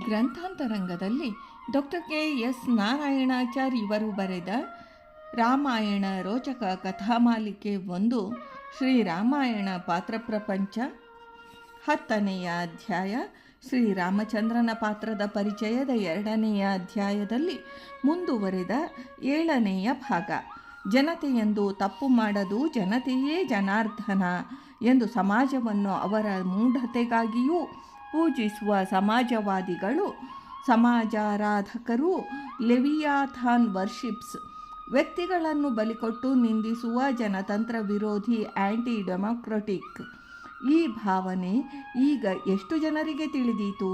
ಗ್ರಂಥಾಂತರಂಗದಲ್ಲಿ doctor K S Narayanachar ಇವರು ಬರೆದ ರಾಮಾಯಣ ರೋಚಕ ಕಥಾಮಾಲಿಕೆ ಒಂದು ಶ್ರೀರಾಮಾಯಣ ಪಾತ್ರ ಪ್ರಪಂಚ. ಹತ್ತನೆಯ ಅಧ್ಯಾಯ ಶ್ರೀರಾಮಚಂದ್ರನ ಪಾತ್ರದ ಪರಿಚಯದ ಎರಡನೆಯ ಅಧ್ಯಾಯದಲ್ಲಿ ಮುಂದುವರೆದ ಏಳನೆಯ ಭಾಗ. ಜನತೆಯೆಂದು ತಪ್ಪು ಮಾಡದು ಜನತೆಯೇ ಜನಾರ್ದನ ಎಂದು ಸಮಾಜವನ್ನು ಅವರ ಮೂಢತೆಗಾಗಿಯೂ ಪೂಜಿಸುವ ಸಮಾಜವಾದಿಗಳು, ಸಮಾಜಾರಾಧಕರು, ಲೆವಿಯಾಥಾನ್ ವರ್ಷಿಪ್ಸ್ ವ್ಯಕ್ತಿಗಳನ್ನು ಬಲಿಕೊಟ್ಟು ನಿಂದಿಸುವ ಜನತಂತ್ರ ವಿರೋಧಿ ಆ್ಯಂಟಿ ಡೆಮೊಕ್ರಟಿಕ್ ಈ ಭಾವನೆ ಈಗ ಎಷ್ಟು ಜನರಿಗೆ ತಿಳಿದೀತು?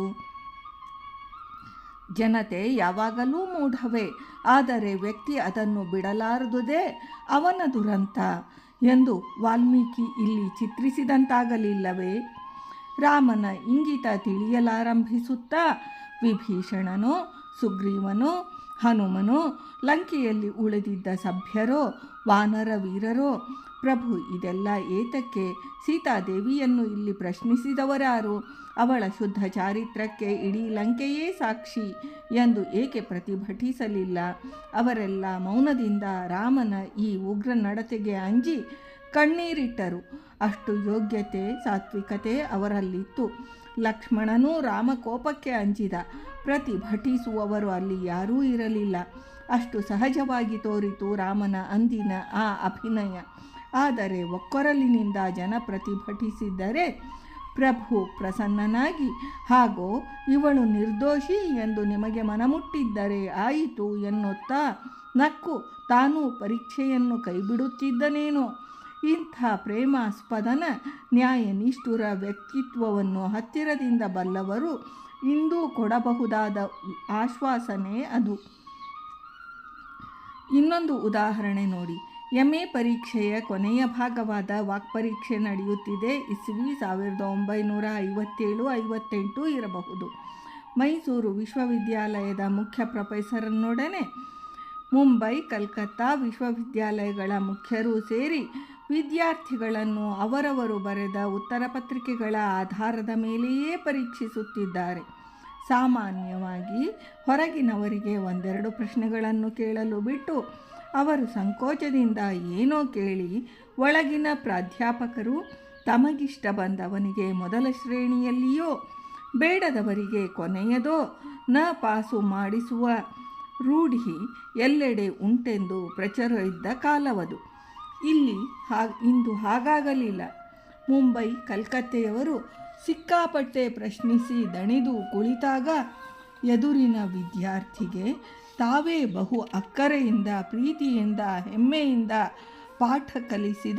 ಜನತೆ ಯಾವಾಗಲೂ ಮೂಢವೇ, ಆದರೆ ವ್ಯಕ್ತಿ ಅದನ್ನು ಬಿಡಲಾರದುದೇ ಅವನ ದುರಂತ ಎಂದು ವಾಲ್ಮೀಕಿ ಇಲ್ಲಿ ಚಿತ್ರಿಸಿದಂತಾಗಲಿಲ್ಲವೇ? ರಾಮನ ಇಂಗಿತ ತಿಳಿಯಲಾರಂಭಿಸುತ್ತಾ ವಿಭೀಷಣನು, ಸುಗ್ರೀವನು, ಹನುಮನು, ಲಂಕೆಯಲ್ಲಿ ಉಳಿದಿದ್ದ ಸಭ್ಯರೋ, ವಾನರ ವೀರರೋ, ಪ್ರಭು ಇದೆಲ್ಲ ಏತಕ್ಕೆ? ಸೀತಾದೇವಿಯನ್ನು ಇಲ್ಲಿ ಪ್ರಶ್ನಿಸಿದವರಾರು? ಅವಳ ಶುದ್ಧ ಚಾರಿತ್ರಕ್ಕೆ ಇಡೀ ಲಂಕೆಯೇ ಸಾಕ್ಷಿ ಎಂದು ಏಕೆ ಪ್ರತಿಭಟಿಸಲಿಲ್ಲ? ಅವರೆಲ್ಲ ಮೌನದಿಂದ ರಾಮನ ಈ ಉಗ್ರ ನಡತೆಗೆ ಅಂಜಿ ಕಣ್ಣೀರಿಟ್ಟರು. ಅಷ್ಟು ಯೋಗ್ಯತೆ, ಸಾತ್ವಿಕತೆ ಅವರಲ್ಲಿತ್ತು. ಲಕ್ಷ್ಮಣನೂ ರಾಮ ಕೋಪಕ್ಕೆ ಅಂಜಿದ ಪ್ರತಿಭಟಿಸುವವರು ಅಲ್ಲಿ ಯಾರೂ ಇರಲಿಲ್ಲ. ಅಷ್ಟು ಸಹಜವಾಗಿ ತೋರಿತು ರಾಮನ ಅಂದಿನ ಆ ಅಭಿನಯ. ಆದರೆ ಒಕ್ಕೊರಲಿನಿಂದ ಜನ ಪ್ರತಿಭಟಿಸಿದ್ದರೆ ಪ್ರಭು ಪ್ರಸನ್ನನಾಗಿ, ಹಾಗೂ, ಇವಳು ನಿರ್ದೋಷಿ ಎಂದು ನಿಮಗೆ ಮನಮುಟ್ಟಿದ್ದರೆ ಆಯಿತು ಎನ್ನುತ್ತಾ ನಕ್ಕು ತಾನೂ ಪರೀಕ್ಷೆಯನ್ನು ಕೈಬಿಡುತ್ತಿದ್ದನೇನೋ. ಇಂಥ ಪ್ರೇಮಾಸ್ಪದನ ನ್ಯಾಯ ನಿಷ್ಠುರ ವ್ಯಕ್ತಿತ್ವವನ್ನು ಹತ್ತಿರದಿಂದ ಬಲ್ಲವರು ಇಂದು ಕೊಡಬಹುದಾದ ಆಶ್ವಾಸನೆ ಅದು. ಇನ್ನೊಂದು ಉದಾಹರಣೆ ನೋಡಿ. ಎಂ ಎ ಪರೀಕ್ಷೆಯ ಕೊನೆಯ ಭಾಗವಾದ ವಾಕ್ಪರೀಕ್ಷೆ ನಡೆಯುತ್ತಿದೆ. ಇಸ್ವಿ ಸಾವಿರದ ಒಂಬೈನೂರ ಐವತ್ತೇಳು, ಐವತ್ತೆಂಟು ಇರಬಹುದು. ಮೈಸೂರು ವಿಶ್ವವಿದ್ಯಾಲಯದ ಮುಖ್ಯ ಪ್ರೊಫೆಸರನ್ನೊಡನೆ ಮುಂಬೈ, ಕಲ್ಕತ್ತಾ ವಿಶ್ವವಿದ್ಯಾಲಯಗಳ ಮುಖ್ಯರು ಸೇರಿ ವಿದ್ಯಾರ್ಥಿಗಳನ್ನು ಅವರವರು ಬರೆದ ಉತ್ತರ ಪತ್ರಿಕೆಗಳ ಆಧಾರದ ಮೇಲೆಯೇ ಪರೀಕ್ಷಿಸುತ್ತಿದ್ದಾರೆ. ಸಾಮಾನ್ಯವಾಗಿ ಹೊರಗಿನವರಿಗೆ ಒಂದೆರಡು ಪ್ರಶ್ನೆಗಳನ್ನು ಕೇಳಲು ಬಿಟ್ಟು ಅವರು ಸಂಕೋಚದಿಂದ ಏನೋ ಕೇಳಿ ಒಳಗಿನ ಪ್ರಾಧ್ಯಾಪಕರು ತಮಗಿಷ್ಟ ಬಂದವನಿಗೆ ಮೊದಲ ಶ್ರೇಣಿಯಲ್ಲಿಯೋ, ಬೇಡದವರಿಗೆ ಕೊನೆಯದೋ ನ ಪಾಸು ಮಾಡಿಸುವ ರೂಢಿ ಎಲ್ಲೆಡೆ ಉಂಟೆಂದು ಪ್ರಚಾರ ಇದ್ದ ಕಾಲವದು. ಇಲ್ಲಿ ಹಾ, ಇಂದು ಹಾಗಾಗಲಿಲ್ಲ. ಮುಂಬೈ ಕಲ್ಕತ್ತೆಯವರು ಸಿಕ್ಕಾಪಟ್ಟೆ ಪ್ರಶ್ನಿಸಿ ದಣಿದು ಕುಳಿತಾಗ ಎದುರಿನ ವಿದ್ಯಾರ್ಥಿಗೆ ತಾವೇ ಬಹು ಅಕ್ಕರೆಯಿಂದ, ಪ್ರೀತಿಯಿಂದ, ಹೆಮ್ಮೆಯಿಂದ ಪಾಠ ಕಲಿಸಿದ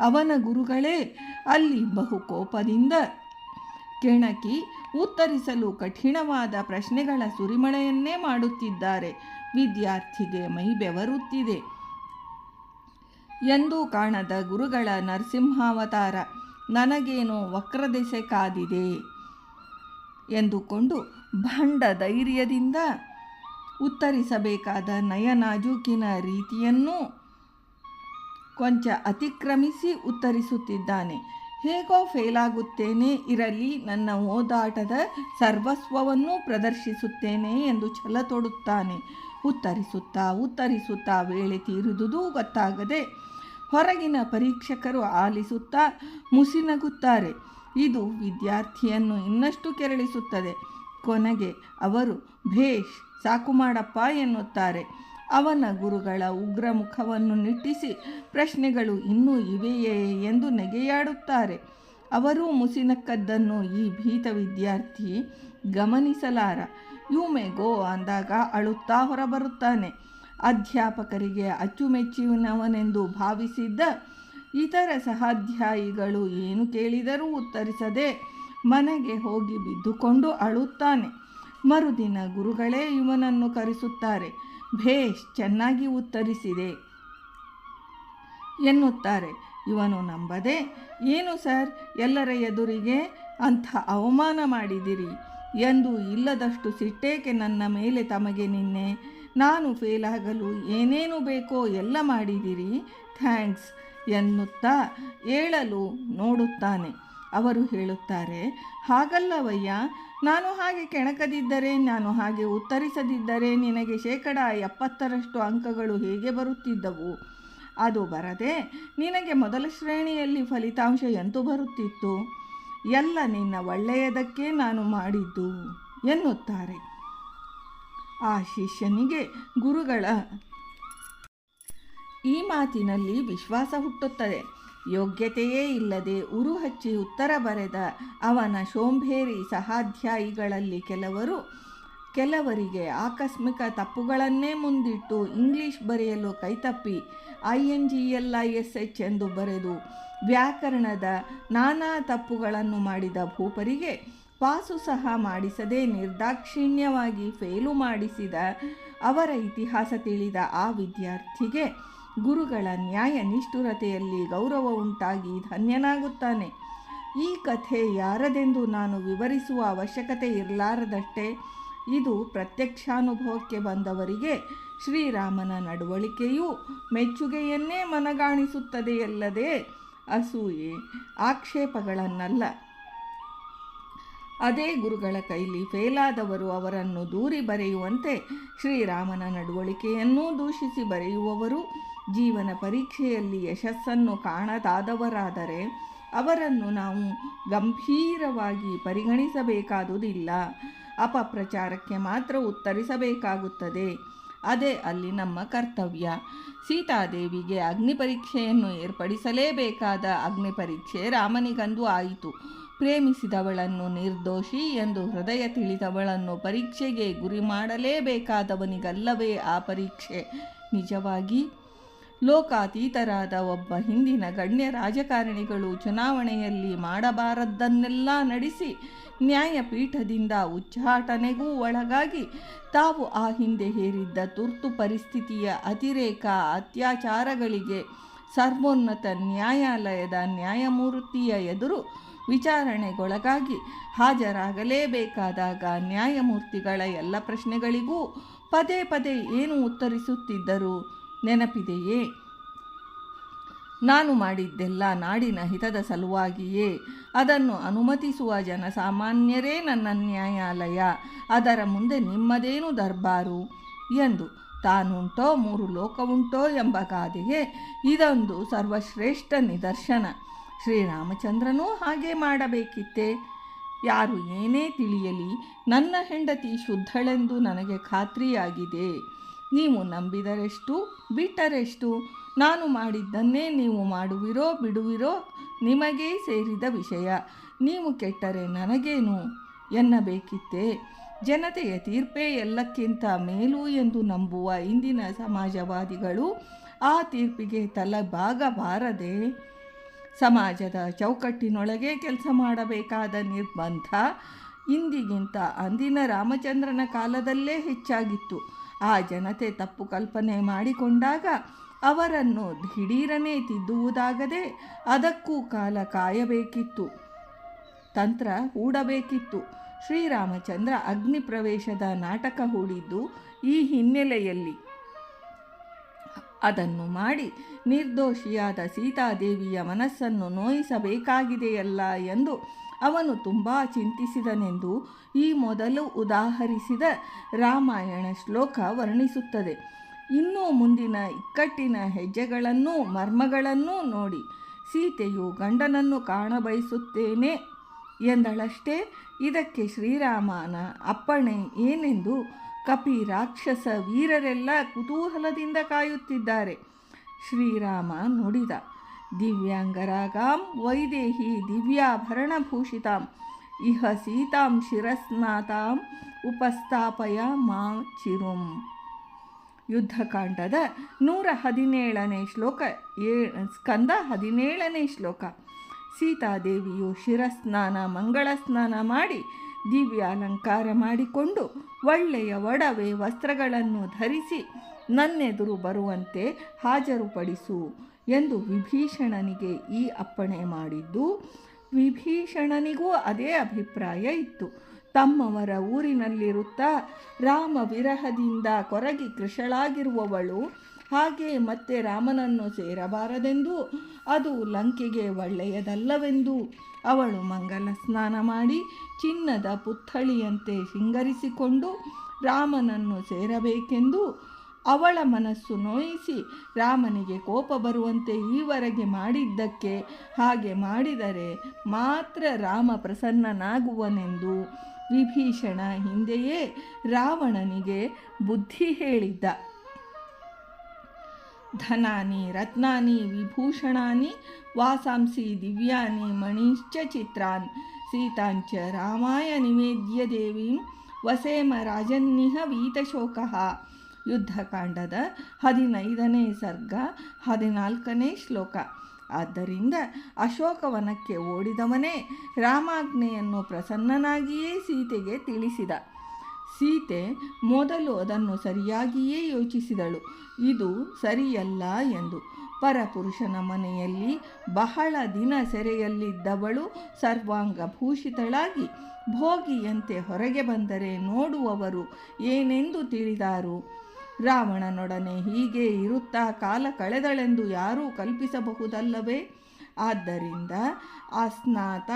ಅವನ ಗುರುಗಳೇ ಅಲ್ಲಿ ಬಹು ಕೋಪದಿಂದ ಕೆಣಕಿ ಉತ್ತರಿಸಲು ಕಠಿಣವಾದ ಪ್ರಶ್ನೆಗಳ ಸುರಿಮಳೆಯನ್ನೇ ಮಾಡುತ್ತಿದ್ದಾರೆ. ವಿದ್ಯಾರ್ಥಿಗೆ ಮೈ ಬೆವರುತ್ತಿದೆ ಎಂದೂ ಕಾಣದ ಗುರುಗಳ ನರಸಿಂಹಾವತಾರ, ನನಗೇನೋ ವಕ್ರದೆಸೆ ಕಾದಿದೆ ಎಂದುಕೊಂಡು ಭಂಡ ಧೈರ್ಯದಿಂದ ಉತ್ತರಿಸಬೇಕಾದ ನಯನಾಜೂಕಿನ ರೀತಿಯನ್ನು ಕೊಂಚ ಅತಿಕ್ರಮಿಸಿ ಉತ್ತರಿಸುತ್ತಿದ್ದಾನೆ. ಹೇಗೋ ಫೇಲಾಗುತ್ತೇನೆ, ಇರಲಿ, ನನ್ನ ಓದಾಟದ ಸರ್ವಸ್ವವನ್ನು ಪ್ರದರ್ಶಿಸುತ್ತೇನೆ ಎಂದು ಛಲ ತೊಡುತ್ತಾನೆ. ಉತ್ತರಿಸುತ್ತಾ ಉತ್ತರಿಸುತ್ತಾ, ವೇಳೆ ತೀರಿದುದೂ ಗೊತ್ತಾಗದೆ ಹೊರಗಿನ ಪರೀಕ್ಷಕರು ಆಲಿಸುತ್ತಾ ಮುಸಿನಗುತ್ತಾರೆ. ಇದು ವಿದ್ಯಾರ್ಥಿಯನ್ನು ಇನ್ನಷ್ಟು ಕೆರಳಿಸುತ್ತದೆ. ಕೊನೆಗೆ ಅವರು, ಭೇಷ್, ಸಾಕು ಮಾಡಪ್ಪ ಎನ್ನುತ್ತಾರೆ. ಅವನ ಗುರುಗಳ ಉಗ್ರ ಮುಖವನ್ನು ನಿಟ್ಟಿಸಿ ಪ್ರಶ್ನೆಗಳು ಇನ್ನೂ ಇವೆಯೇ ಎಂದು ನೆಗೆಯಾಡುತ್ತಾರೆ. ಅವರೂ ಮುಸಿನಕ್ಕದ್ದನ್ನು ಈ ಭೀತ ವಿದ್ಯಾರ್ಥಿ ಗಮನಿಸಲಾರ. ಯು ಮೇ ಗೋ ಅಂದಾಗ ಅಳುತ್ತಾ ಹೊರಬರುತ್ತಾನೆ. ಅಧ್ಯಾಪಕರಿಗೆ ಅಚ್ಚುಮೆಚ್ಚಿನವನೆಂದು ಭಾವಿಸಿದ್ದ ಇತರ ಸಹಾಧ್ಯಾಯಿಗಳು ಏನು ಕೇಳಿದರೂ ಉತ್ತರಿಸದೆ ಮನೆಗೆ ಹೋಗಿ ಬಿದ್ದುಕೊಂಡು ಅಳುತ್ತಾನೆ. ಮರುದಿನ ಗುರುಗಳೇ ಇವನನ್ನು ಕರೆಸುತ್ತಾರೆ, ಭೇಷ್, ಚೆನ್ನಾಗಿ ಉತ್ತರಿಸಿದೆ ಎನ್ನುತ್ತಾರೆ. ಇವನು ನಂಬದೆ? ಏನು ಸರ್? ಎಲ್ಲರ ಎದುರಿಗೆ ಅಂಥ ಅವಮಾನ ಮಾಡಿದಿರಿ? ಎಂದು ಇಲ್ಲದಷ್ಟು ಸಿಟ್ಟೇಕೆ ನನ್ನ ಮೇಲೆ ತಮಗೆ ನಿನ್ನೆ ನಾನು ಫೇಲಾಗಲು ಏನೇನು ಬೇಕೋ ಎಲ್ಲ ಮಾಡಿದಿರಿ. ಥ್ಯಾಂಕ್ಸ್ ಎನ್ನುತ್ತಾ ಏಳಲು ನೋಡುತ್ತಾನೆ. ಅವರು ಹೇಳುತ್ತಾರೆ, ಹಾಗಲ್ಲವಯ್ಯ, ನಾನು ಹಾಗೆ ಕೆಣಕದಿದ್ದರೆ, ನಾನು ಹಾಗೆ ಉತ್ತರಿಸದಿದ್ದರೆ ನಿನಗೆ ಶೇಕಡ ಎಪ್ಪತ್ತರಷ್ಟು ಅಂಕಗಳು ಹೇಗೆ ಬರುತ್ತಿದ್ದವು? ಅದು ಬರದೆ ನಿನಗೆ ಮೊದಲ ಶ್ರೇಣಿಯಲ್ಲಿ ಫಲಿತಾಂಶ ಎಂತೂ ಬರುತ್ತಿತ್ತು? ಎಲ್ಲ ನಿನ್ನ ಒಳ್ಳೆಯದಕ್ಕೆ ನಾನು ಮಾಡಿದ್ದು, ಎನ್ನುತ್ತಾರೆ. ಆ ಶಿಷ್ಯನಿಗೆ ಗುರುಗಳ. ಈ ಮಾತಿನಲ್ಲಿ ವಿಶ್ವಾಸ ಹುಟ್ಟುತ್ತದೆ. ಯೋಗ್ಯತೆಯೇ ಇಲ್ಲದೆ ಉರು ಹಚ್ಚಿ ಉತ್ತರ ಬರೆದ ಅವನ ಶೋಂಭೇರಿ ಸಹಾಧ್ಯಾಯಿಗಳಲ್ಲಿ ಕೆಲವರು ಕೆಲವರಿಗೆ ಆಕಸ್ಮಿಕ ತಪ್ಪುಗಳನ್ನೇ ಮುಂದಿಟ್ಟು ಇಂಗ್ಲಿಷ್ ಬರೆಯಲು ಕೈತಪ್ಪಿ I N G L I S H ಎಂದು ಬರೆದು ವ್ಯಾಕರಣದ ನಾನಾ ತಪ್ಪುಗಳನ್ನು ಮಾಡಿದ ಭೂಪರಿಗೆ ಪಾಸು ಸಹ ಮಾಡಿಸದೆ ನಿರ್ದಾಕ್ಷಿಣ್ಯವಾಗಿ ಫೇಲು ಮಾಡಿಸಿದ ಅವರ ಇತಿಹಾಸ ತಿಳಿದ ಆ ವಿದ್ಯಾರ್ಥಿಗೆ ಗುರುಗಳ ನ್ಯಾಯ ನಿಷ್ಠುರತೆಯಲ್ಲಿ ಗೌರವ ಉಂಟಾಗಿ ಧನ್ಯನಾಗುತ್ತಾನೆ. ಈ ಕಥೆ ಯಾರದೆಂದು ನಾನು ವಿವರಿಸುವ ಅವಶ್ಯಕತೆ ಇರಲಾರದಷ್ಟೇ, ಇದು ಪ್ರತ್ಯಕ್ಷಾನುಭವಕ್ಕೆ ಬಂದವರಿಗೆ ಶ್ರೀರಾಮನ ನಡವಳಿಕೆಯು ಮೆಚ್ಚುಗೆಯನ್ನೇ ಮನಗಾಣಿಸುತ್ತದೆಯಲ್ಲದೆ ಅಸೂಯೆ, ಆಕ್ಷೇಪಗಳನ್ನಲ್ಲ. ಅದೇ ಗುರುಗಳ ಕೈಲಿ ಫೇಲಾದವರು ಅವರನ್ನು ದೂರಿ ಬರೆಯುವಂತೆ ಶ್ರೀರಾಮನ ನಡವಳಿಕೆಯನ್ನೂ ದೂಷಿಸಿ ಬರೆಯುವವರು ಜೀವನ ಪರೀಕ್ಷೆಯಲ್ಲಿ ಯಶಸ್ಸನ್ನು ಕಾಣದಾದವರಾದರೆ ಅವರನ್ನು ನಾವು ಗಂಭೀರವಾಗಿ ಪರಿಗಣಿಸಬೇಕಾದುದಿಲ್ಲ. ಅಪಪ್ರಚಾರಕ್ಕೆ ಮಾತ್ರ ಉತ್ತರಿಸಬೇಕಾಗುತ್ತದೆ. ಅದೇ ಅಲ್ಲಿ ನಮ್ಮ ಕರ್ತವ್ಯ. ಸೀತಾದೇವಿಗೆ ಅಗ್ನಿ ಪರೀಕ್ಷೆಯನ್ನು ಏರ್ಪಡಿಸಲೇಬೇಕಾದ ಅಗ್ನಿ ಪರೀಕ್ಷೆ ರಾಮನಿಗಂದು ಆಯಿತು. ಪ್ರೇಮಿಸಿದವಳನ್ನು ನಿರ್ದೋಷಿ ಎಂದು ಹೃದಯ ತಿಳಿದವಳನ್ನು ಪರೀಕ್ಷೆಗೆ ಗುರಿ ಮಾಡಲೇಬೇಕಾದವನಿಗಲ್ಲವೇ ಆ ಪರೀಕ್ಷೆ? ನಿಜವಾಗಿ, ಲೋಕಾತೀತರಾದ ಒಬ್ಬ ಹಿಂದಿನ ಗಣ್ಯ ರಾಜಕಾರಣಿಗಳು ಚುನಾವಣೆಯಲ್ಲಿ ಮಾಡಬಾರದ್ದನ್ನೆಲ್ಲ ನಡೆಸಿ ನ್ಯಾಯಪೀಠದಿಂದ ಉಚ್ಚಾಟನೆಗೂ ಒಳಗಾಗಿ ತಾವು ಆ ಹಿಂದೆ ಹೇರಿದ್ದ ತುರ್ತು ಪರಿಸ್ಥಿತಿಯ ಅತಿರೇಕ ಅತ್ಯಾಚಾರಗಳಿಗೆ ಸರ್ವೋನ್ನತ ನ್ಯಾಯಾಲಯದ ನ್ಯಾಯಮೂರ್ತಿಯ ಎದುರು ವಿಚಾರಣೆಗೊಳಗಾಗಿ ಹಾಜರಾಗಲೇಬೇಕಾದಾಗ ನ್ಯಾಯಮೂರ್ತಿಗಳ ಎಲ್ಲ ಪ್ರಶ್ನೆಗಳಿಗೂ ಪದೇ ಪದೇ ಏನು ಉತ್ತರಿಸುತ್ತಿದ್ದರು ನೆನಪಿದೆಯೇ? ನಾನು ಮಾಡಿದ್ದೆಲ್ಲ ನಾಡಿನ ಹಿತದ ಸಲುವಾಗಿಯೇ. ಅದನ್ನು ಅನುಮತಿಸುವ ಜನಸಾಮಾನ್ಯರೇ ನನ್ನ ನ್ಯಾಯಾಲಯ. ಅದರ ಮುಂದೆ ನಿಮ್ಮದೇನು ದರ್ಬಾರು? ಎಂದು ತಾನುಂಟೋ ಮೂರು ಲೋಕವುಂಟೋ ಎಂಬ ಗಾದೆಗೆ ಇದೊಂದು ಸರ್ವಶ್ರೇಷ್ಠ ನಿದರ್ಶನ. ಶ್ರೀರಾಮಚಂದ್ರನೂ ಹಾಗೆ ಮಾಡಬೇಕಿತ್ತೆ. ಯಾರು ಏನೇ ತಿಳಿಯಲಿ, ನನ್ನ ಹೆಂಡತಿ ಶುದ್ಧಳೆಂದು ನನಗೆ ಖಾತ್ರಿಯಾಗಿದೆ. ನೀವು ನಂಬಿದರೆಷ್ಟು, ಬಿಟ್ಟರೆಷ್ಟು, ನಾನು ಮಾಡಿದ್ದನ್ನೇ ನೀವು ಮಾಡುವಿರೋ, ಬಿಡುವಿರೋ, ನಿಮಗೇ ಸೇರಿದ ವಿಷಯ. ನೀವು ಕೆಟ್ಟರೆ ನನಗೇನು ಎನ್ನಬೇಕಿತ್ತೆ? ಜನತೆಯ ತೀರ್ಪೇ ಎಲ್ಲಕ್ಕಿಂತ ಮೇಲು ಎಂದು ನಂಬುವ ಇಂದಿನ ಸಮಾಜವಾದಿಗಳು ಆ ತೀರ್ಪಿಗೆ ತಲೆಬಾಗಬಾರದೆ ಸಮಾಜದ ಚೌಕಟ್ಟಿನೊಳಗೆ ಕೆಲಸ ಮಾಡಬೇಕಾದ ನಿರ್ಬಂಧ ಇಂದಿಗಿಂತ ಅಂದಿನ ರಾಮಚಂದ್ರನ ಕಾಲದಲ್ಲೇ ಹೆಚ್ಚಾಗಿತ್ತು. ಆ ಜನತೆ ತಪ್ಪು ಕಲ್ಪನೆ ಮಾಡಿಕೊಂಡಾಗ ಅವರನ್ನು ದಿಢೀರನೇ ತಿದ್ದುವುದಾಗದೆ ಅದಕ್ಕೂ ಕಾಲ ಕಾಯಬೇಕಿತ್ತು. ತಂತ್ರ ಹೂಡಬೇಕಿತ್ತು. ಶ್ರೀರಾಮಚಂದ್ರ ಅಗ್ನಿ ಪ್ರವೇಶದ ನಾಟಕ ಹೂಡಿದ್ದು ಈ ಹಿನ್ನೆಲೆಯಲ್ಲಿ. ಅದನ್ನು ಮಾಡಿ ನಿರ್ದೋಷಿಯಾದ ಸೀತಾದೇವಿಯ ಮನಸ್ಸನ್ನು ನೋಯಿಸಬೇಕಾಗಿದೆಯಲ್ಲ ಎಂದು ಅವನು ತುಂಬ ಚಿಂತಿಸಿದನೆಂದು ಈ ಮೊದಲು ಉದಾಹರಿಸಿದ ರಾಮಾಯಣ ಶ್ಲೋಕ ವರ್ಣಿಸುತ್ತದೆ. ಇನ್ನೂ ಮುಂದಿನ ಇಕ್ಕಟ್ಟಿನ ಹೆಜ್ಜೆಗಳನ್ನೂ ಮರ್ಮಗಳನ್ನೂ ನೋಡಿ. ಸೀತೆಯು ಗಂಡನನ್ನು ಕಾಣಬಯಸುತ್ತೇನೆ ಎಂದಳಷ್ಟೇ. ಇದಕ್ಕೆ ಶ್ರೀರಾಮನ ಅಪ್ಪಣೆ ಏನೆಂದು ಕಪಿ ರಾಕ್ಷಸ ವೀರರೆಲ್ಲ ಕುತೂಹಲದಿಂದ ಕಾಯುತ್ತಿದ್ದಾರೆ. ಶ್ರೀರಾಮ ನುಡಿದ, ದಿವ್ಯಾಂಗರಾಗಾಂ ವೈದೇಹಿ ದಿವ್ಯಾಭರಣಭೂಷಿತಾಂ, ಇಹ ಸೀತಾಂ ಶಿರಸ್ನಾತಾಂ ಉಪಸ್ಥಾಪಯ ಮಾ ಚಿರುಂ. ಯುದ್ಧಕಾಂಡದ ನೂರ ಹದಿನೇಳನೇ ಶ್ಲೋಕ, ಏ ಸ್ಕಂದ ಹದಿನೇಳನೇ ಶ್ಲೋಕ. ಸೀತಾದೇವಿಯು ಶಿರಸ್ನಾನ ಮಂಗಳ ಸ್ನಾನ ಮಾಡಿ ದಿವ್ಯ ಅಲಂಕಾರ ಮಾಡಿಕೊಂಡು ಒಳ್ಳೆಯ ಒಡವೆ ವಸ್ತ್ರಗಳನ್ನು ಧರಿಸಿ ನನ್ನೆದುರು ಬರುವಂತೆ ಹಾಜರುಪಡಿಸು ಎಂದು ವಿಭೀಷಣನಿಗೆ ಈ ಅಪ್ಪಣೆ ಮಾಡಿದ್ದು, ವಿಭೀಷಣನಿಗೂ ಅದೇ ಅಭಿಪ್ರಾಯ ಇತ್ತು. ತಮ್ಮವರ ಊರಿನಲ್ಲಿರುತ್ತಾ ರಾಮ ವಿರಹದಿಂದ ಕೊರಗಿ ಕೃಶಳಾಗಿರುವವಳು ಹಾಗೆ ಮತ್ತೆ ರಾಮನನ್ನು ಸೇರಬಾರದೆಂದು ಅದು ಲಂಕೆಗೆ ಒಳ್ಳೆಯದಲ್ಲವೆಂದು ಅವಳು ಮಂಗಲ ಸ್ನಾನ ಮಾಡಿ ಚಿನ್ನದ ಪುತ್ಥಳಿಯಂತೆ ಸಿಂಗರಿಸಿಕೊಂಡು ರಾಮನನ್ನು ಸೇರಬೇಕೆಂದು ಅವಳ ಮನಸ್ಸು ನೋಯಿಸಿ ರಾಮನಿಗೆ ಕೋಪ ಬರುವಂತೆ ಈವರೆಗೆ ಮಾಡಿದ್ದಕ್ಕೆ ಹಾಗೆ ಮಾಡಿದರೆ ಮಾತ್ರ ರಾಮ ಪ್ರಸನ್ನನಾಗುವನೆಂದು ವಿಭೀಷಣ ಹಿಂದೆಯೇ ರಾವಣನಿಗೆ ಬುದ್ಧಿ ಹೇಳಿದ್ದ. ಧನಾನಿ, ರತ್ನಾನಿ, ವಿಭೂಷಣಾನಿ, ವಾಸಾಂಸಿ, ದಿವ್ಯಾನಿ ಮಣಿಶ್ಚ ಚಿತ್ರಾನ್, ಸೀತಾಂಚ, ರಾಮಾಯ ನಿವೇದ್ಯ ದೇವೀಂ, ವಸೇಮ ರಾಜನ್ನಿಹ ವೀತಶೋಕಃ. ಯುದ್ಧಕಾಂಡದ ಹದಿನೈದನೇ ಸರ್ಗ, ಹದಿನಾಲ್ಕನೇ ಶ್ಲೋಕ. ಆದ್ದರಿಂದ ಅಶೋಕವನಕ್ಕೆ ಓಡಿದವನೇ ರಾಮಾಜ್ಞೆಯನ್ನು ಪ್ರಸನ್ನನಾಗಿಯೇ ಸೀತೆಗೆ ತಿಳಿಸಿದ. ಸೀತೆ ಮೊದಲು ಅದನ್ನು ಸರಿಯಾಗಿಯೇ ಯೋಚಿಸಿದಳು. ಇದು ಸರಿಯಲ್ಲ ಎಂದು. ಪರಪುರುಷನ ಮನೆಯಲ್ಲಿ ಬಹಳ ದಿನ ಸೆರೆಯಲ್ಲಿದ್ದವಳು ಸರ್ವಾಂಗ ಭೂಷಿತಳಾಗಿ ಭೋಗಿಯಂತೆ ಹೊರಗೆ ಬಂದರೆ ನೋಡುವವರು ಏನೆಂದು ತಿಳಿದಾರು? ರಾವಣನೊಡನೆ ಹೀಗೆ ಇರುತ್ತಾ ಕಾಲ ಕಳೆದಳೆಂದು ಯಾರೂ ಕಲ್ಪಿಸಬಹುದಲ್ಲವೇ? ಆದ್ದರಿಂದ ಅಸ್ನಾತ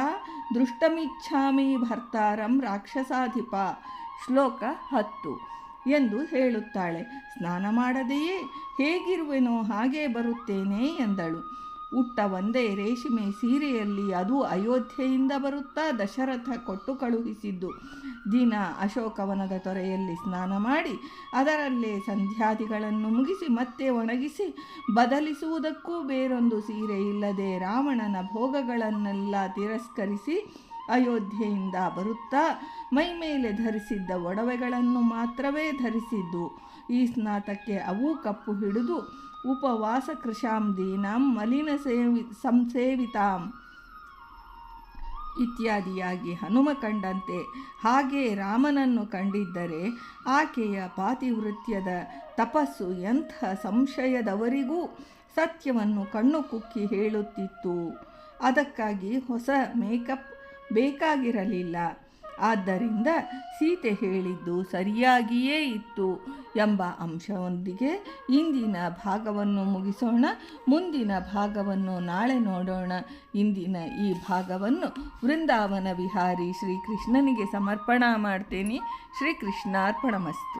ದೃಷ್ಟಮಿಚ್ಛಾಮಿ ಭರ್ತಾರಂ ರಾಕ್ಷಸಾಧಿಪ. ಶ್ಲೋಕ ಹತ್ತು ಎಂದು ಹೇಳುತ್ತಾಳೆ. ಸ್ನಾನ ಮಾಡದೆಯೇ? ಹೇಗಿರುವೆನೋ ಹಾಗೆ ಬರುತ್ತೇನೆ ಎಂದಳು. ಉಟ್ಟ ಒಂದೇ ರೇಷ್ಮೆ ಸೀರೆಯಲ್ಲಿ ಅದು ಅಯೋಧ್ಯೆಯಿಂದ ಬರುತ್ತಾ ದಶರಥ ಕೊಟ್ಟು ಕಳುಹಿಸಿದ್ದು. ದಿನ ಅಶೋಕವನದ ತೊರೆಯಲ್ಲಿ ಸ್ನಾನ ಮಾಡಿ ಅದರಲ್ಲೇ ಸಂಧ್ಯಾದಿಗಳನ್ನು ಮುಗಿಸಿ ಮತ್ತೆ ಒಣಗಿಸಿ ಬದಲಿಸುವುದಕ್ಕೂ ಬೇರೊಂದು ಸೀರೆ ಇಲ್ಲದೆ ರಾವಣನ ಭೋಗಗಳನ್ನೆಲ್ಲ ತಿರಸ್ಕರಿಸಿ ಅಯೋಧ್ಯೆಯಿಂದ ಬರುತ್ತಾ? ಮೈಮೇಲೆ ಧರಿಸಿದ್ದ ಒಡವೆಗಳನ್ನು ಮಾತ್ರವೇ ಧರಿಸಿದ್ದು. ಈ ಸ್ನಾತಕ್ಕೆ ಅವು ಕಪ್ಪು ಹಿಡಿದು, ಉಪವಾಸ ಕೃಶಾಂ ದೀನಾಂ, ಮಲಿನ ಸೇವಿ, ಸಂಸೇವಿತಾಂ ಇತ್ಯಾದಿಯಾಗಿ ಹನುಮ ಕಂಡಂತೆ. ಹಾಗೆ ರಾಮನನ್ನು ಕಂಡಿದ್ದರೆ ಆಕೆಯ ಪಾತಿವೃತ್ಯದ ತಪಸ್ಸು ಎಂಥ ಸಂಶಯದವರಿಗೂ ಸತ್ಯವನ್ನು ಕಣ್ಣು ಕುಕ್ಕಿ ಹೇಳುತ್ತಿತ್ತು. ಅದಕ್ಕಾಗಿ ಹೊಸ ಮೇಕಪ್ ಬೇಕಾಗಿರಲಿಲ್ಲ. ಆದ್ದರಿಂದ ಸೀತೆ ಹೇಳಿದ್ದು ಸರಿಯಾಗಿಯೇ ಇತ್ತು ಎಂಬ ಅಂಶವೊಂದಿಗೆ ಇಂದಿನ ಭಾಗವನ್ನು ಮುಗಿಸೋಣ. ಮುಂದಿನ ಭಾಗವನ್ನು ನಾಳೆ ನೋಡೋಣ. ಇಂದಿನ ಈ ಭಾಗವನ್ನು ವೃಂದಾವನ ವಿಹಾರಿ ಶ್ರೀಕೃಷ್ಣನಿಗೆ ಸಮರ್ಪಣಾ ಮಾಡ್ತೇನೆ. ಶ್ರೀಕೃಷ್ಣಾರ್ಪಣಮಸ್ತು.